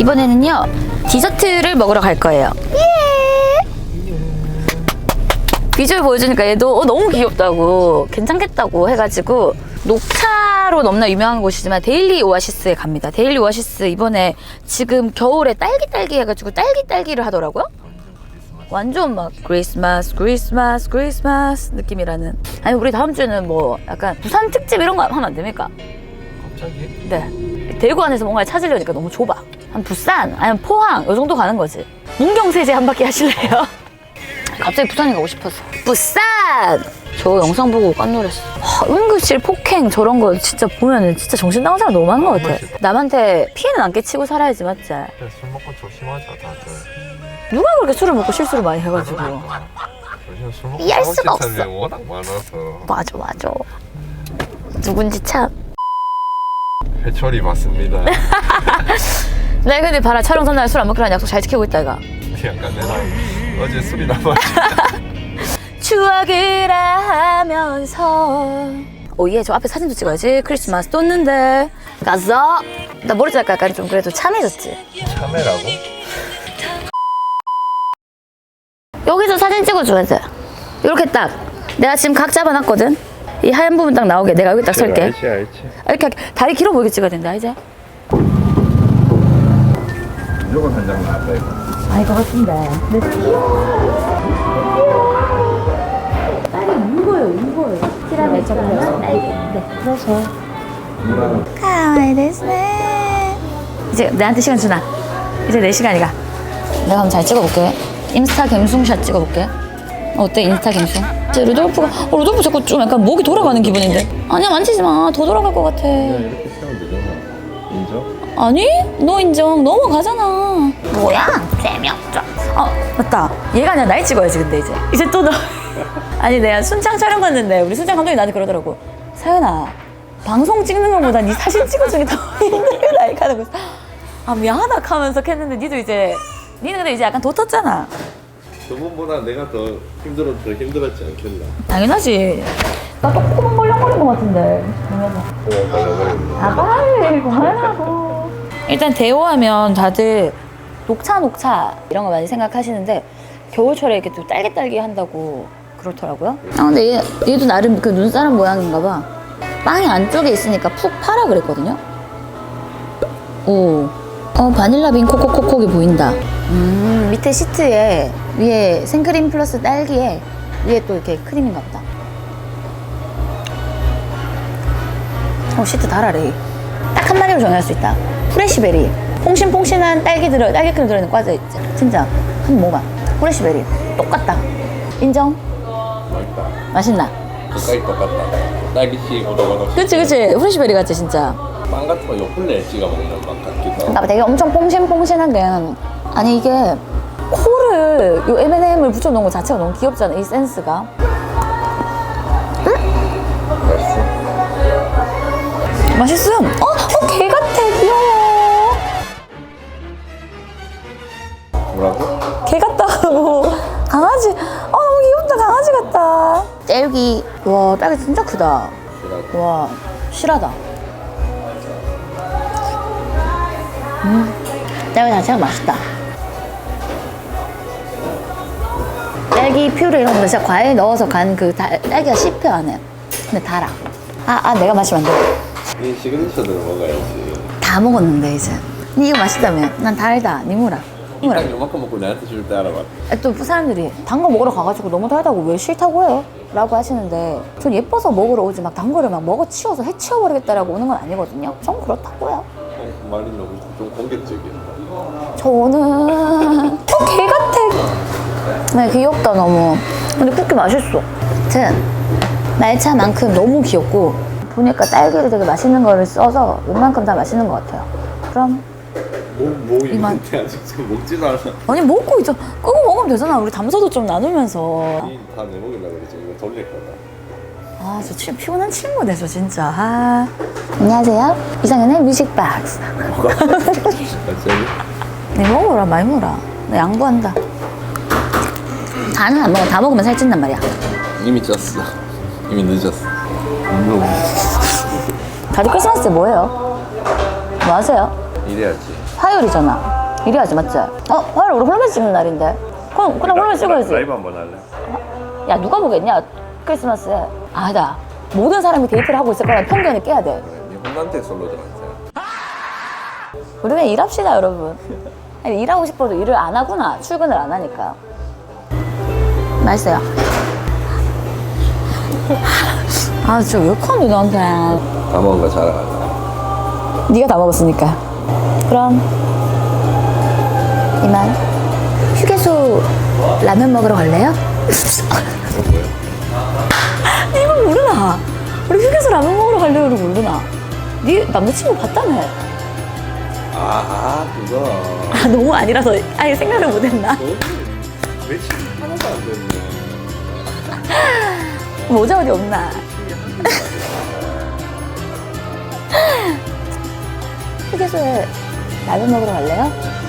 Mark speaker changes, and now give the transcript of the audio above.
Speaker 1: 이번에는요 디저트를 먹으러 갈 거예요. 예. 비주얼 보여주니까 얘도 어, 너무 귀엽다고 괜찮겠다고 해가지고 녹차로 너무나 유명한 곳이지만 데일리 오아시스에 갑니다. 데일리 오아시스 이번에 지금 겨울에 딸기 딸기 해가지고 딸기 딸기를 하더라고요. 완전 막 크리스마스 크리스마스 크리스마스 느낌이라는 아니 우리 다음 주에는 뭐 약간 부산 특집 이런 거 하면 안 됩니까?
Speaker 2: 갑자기?
Speaker 1: 네 대구 안에서 뭔가 찾으려니까 너무 좁아 한 부산 아니면 포항 요 정도 가는 거지. 문경세제 한 바퀴 하실래요? 갑자기 부산에 가고 싶어서. 부산! 저 영상 보고 깜놀했어. 하, 응급실 폭행 저런 거 진짜 보면은 진짜 정신 나간 사람 너무 많은 것 같아. 남한테 피해는 안 끼치고 살아야지 맞지?
Speaker 2: 술 먹고 조심하자 다들.
Speaker 1: 누가 그렇게 술을 먹고 실수를 많이 해가지고.
Speaker 2: 요즘 술 먹고
Speaker 1: 이해할
Speaker 2: 사고
Speaker 1: 수가 없어.
Speaker 2: 워낙 많아서.
Speaker 1: 맞아 맞아. 누군지 참.
Speaker 2: 회초리 맞습니다
Speaker 1: 네, 근데 봐라 촬영 전날 술 안 먹기로 약속 잘 지키고 있다 이가
Speaker 2: 약간 내가 어제 술이 남아
Speaker 1: 추억을 하면서. 오예 저 앞에 사진도 찍어야지. 크리스마스 떴는데. 가서. 나 머리 자르까? 약간 좀 그래도 참해졌지?
Speaker 2: 참외라고?
Speaker 1: 여기서 사진 찍어줘야 돼. 이렇게 딱. 내가 지금 각 잡아놨거든? 이 하얀 부분 딱 나오게 내가 여기 딱 설게.
Speaker 2: 알지 알지.
Speaker 1: 이렇게 다리 길어 보이게 찍어야 된다 이제
Speaker 2: 무조건 한 장 나왔다 이거?
Speaker 1: 아니 것 같은데. 딸이 울고요 울고요 티라미 초콜릿 딸기 네 그래서 가와이 데스네 이제 내한테 시간 주나? 이제 내 시간이가. 내가 한번 잘 찍어볼게. 인스타 갬숭샷 찍어볼게. 어때 인스타 갬숭? 이제 루돌프가 어, 루돌프 자꾸 좀 약간 목이 돌아가는 기분인데? 아니야 만지지 마더 돌아갈 것 같아.
Speaker 2: 인정?
Speaker 1: 아니? 너 인정 넘어가잖아. 뭐야? 재미없죠 어 맞다. 얘가 아니라 날 찍어야지 근데 이제. 이제 또 너 아니 내가 순창 촬영 갔는데 우리 순창 감독이 나한테 그러더라고. 사연아 방송 찍는 것보다 네 사진 찍어주는 게 더 힘들다 이렇게 하는 거아 미안하다 하면서 했는데 니도 이제 니는 근데 이제 약간 도텄잖아.
Speaker 2: 저번보다 내가 더 힘들어 더 힘들었지 않겠나?
Speaker 1: 당연하지. 나또 코만 벌렁거린 것 같은데.
Speaker 2: 발라버렸네
Speaker 1: 아 빨리 그만하고 일단 대호하면 다들 녹차 녹차 이런 거 많이 생각하시는데 겨울철에 이렇게 또 딸기딸기 한다고 그렇더라고요 아 근데 얘, 얘도 나름 그 눈사람 모양인가 봐 빵이 안쪽에 있으니까 푹 파라 그랬거든요 오. 어 바닐라 빈 코코코콕이 보인다 음 밑에 시트에 위에 생크림 플러스 딸기에 위에 또 이렇게 크림인가 보다 어, 시트 달아래. 딱 한마디로 정의할 수 있다. 프레시베리. 퐁신퐁신한 딸기 들어, 딸기 크림 들어있는 과자 있지. 진짜. 한번 먹어봐. 프레시베리. 똑같다. 인정? 맛있나?
Speaker 2: 가까이 똑같다 딸기씨 오도가도
Speaker 1: 그치, 그치. 프레시베리 같지, 진짜.
Speaker 2: 빵 같은 거 요플레 찍어 먹는 맛 같기도 하고
Speaker 1: 그러니까 되게 엄청 퐁신퐁신한 게. 아니, 이게 코를, 요 M&M을 붙여놓은 것 자체가 너무 귀엽잖아, 이 센스가.
Speaker 2: 맛있어
Speaker 1: 맛있음. 어, 어, 개같 딸기 와 딸기 진짜 크다. 와 실하다. 음 딸기 자체가 맛있다. 딸기 퓨레 이런 거 진짜 과일 넣어서 간 그 딸기가 씹혀 안에. 근데 달아. 아, 아 내가 마시면 안 돼.
Speaker 2: 이 시그니처들을 먹어야지.
Speaker 1: 다 먹었는데 이제. 니 이거 맛있다며. 난 달다. 니무라
Speaker 2: 딱 요만큼 먹고 나한테 줄 때 알아봐.
Speaker 1: 또 사람들이 단 거 먹으러 가가지고 너무 달다고 왜 싫다고 해요? 라고 하시는데 전 예뻐서 먹으러 오지 막 단 거를 막 먹어 치워서 해치워버리겠다라고 오는 건 아니거든요. 전 그렇다고요.
Speaker 2: 어, 말이 너무 좀 공격적이었다
Speaker 1: 저는 어, 개 같아. 네 귀엽다 너무. 근데 쿠키 맛있어. 아무튼 말차만큼 너무 귀엽고 보니까 딸기를 되게 맛있는 거를 써서 웬만큼 다 맛있는 것 같아요. 그럼
Speaker 2: 뭐, 뭐
Speaker 1: 이만.
Speaker 2: 있는데 아직 지금 먹지도 않아
Speaker 1: 아니 먹고 있죠 끄고 먹으면 되잖아 우리 담소도 좀 나누면서
Speaker 2: 이다 내먹으려고 그러지 이거 돌릴 거다
Speaker 1: 아, 저 치, 피곤한 친구네, 저 진짜. 아. 안녕하세요. 이상현의 뮤직박스.
Speaker 2: 갑자기?
Speaker 1: 네, 먹어라, 많이 먹어라. 나 양보한다. 다는 안 먹어. 다 먹으면 살찐단 말이야.
Speaker 2: 이미 쪘어 이미 늦었어 너무
Speaker 1: 다들 크리스마스 때 뭐 해요? 뭐 하세요?
Speaker 2: 이래야지.
Speaker 1: 화요일이잖아. 이래야지, 맞지? 어, 화요일 우리 홀맨 찍는 날인데. 그럼, 그냥 홀맨 찍어야지.
Speaker 2: 라이브 한번 할래?
Speaker 1: 야, 누가 보겠냐? 크리스마스에. 아니다. 모든 사람이 데이트를 하고 있을 거라는 편견을 깨야 돼.
Speaker 2: 니 혼란대 솔로들한테.
Speaker 1: 우리 그냥 일합시다, 여러분. 아니, 일하고 싶어도 일을 안 하구나. 출근을 안 하니까. 맛있어요. 아, 진짜 왜 하니, 너한테.
Speaker 2: 다 먹은 거 자랑하자.
Speaker 1: 네가 다 먹었으니까. 그럼 이만 휴게소 라면 먹으러 갈래요? 이걸 모르나? 우리 휴게소 라면 먹으러 갈래요를 모르나? 네 남자친구 봤다며?
Speaker 2: 아, 아 그거.
Speaker 1: 아 너무 아니라서 아예 생각을 못했나?
Speaker 2: 매칭 하나도 안 됐네.
Speaker 1: 모자 어디 없나? 휴게소에 라면 먹으러 갈래요?